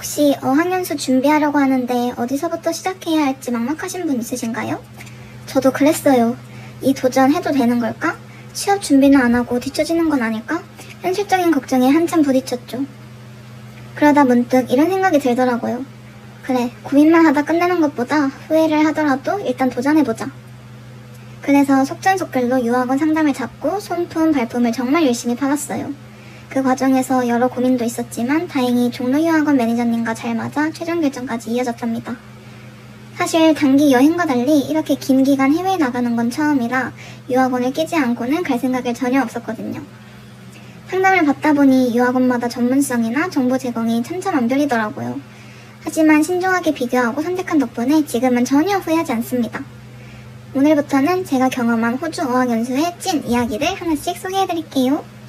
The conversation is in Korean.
혹시 어학연수 준비하려고 하는데 어디서부터 시작해야 할지 막막하신 분 있으신가요? 저도 그랬어요. 이 도전 해도 되는 걸까? 취업 준비는 안 하고 뒤처지는 건 아닐까? 현실적인 걱정에 한참 부딪혔죠. 그러다 문득 이런 생각이 들더라고요. 그래, 고민만 하다 끝내는 것보다 후회를 하더라도 일단 도전해보자. 그래서 속전속결로 유학원 상담을 잡고 손품, 발품을 정말 열심히 팔았어요. 그 과정에서 여러 고민도 있었지만 다행히 종로 유학원 매니저님과 잘 맞아 최종 결정까지 이어졌답니다. 사실 단기 여행과 달리 이렇게 긴 기간 해외에 나가는 건 처음이라 유학원을 끼지 않고는 갈 생각이 전혀 없었거든요. 상담을 받다 보니 유학원마다 전문성이나 정보 제공이 천차만별이더라고요. 하지만 신중하게 비교하고 선택한 덕분에 지금은 전혀 후회하지 않습니다. 오늘부터는 제가 경험한 호주 어학연수의 찐 이야기를 하나씩 소개해드릴게요.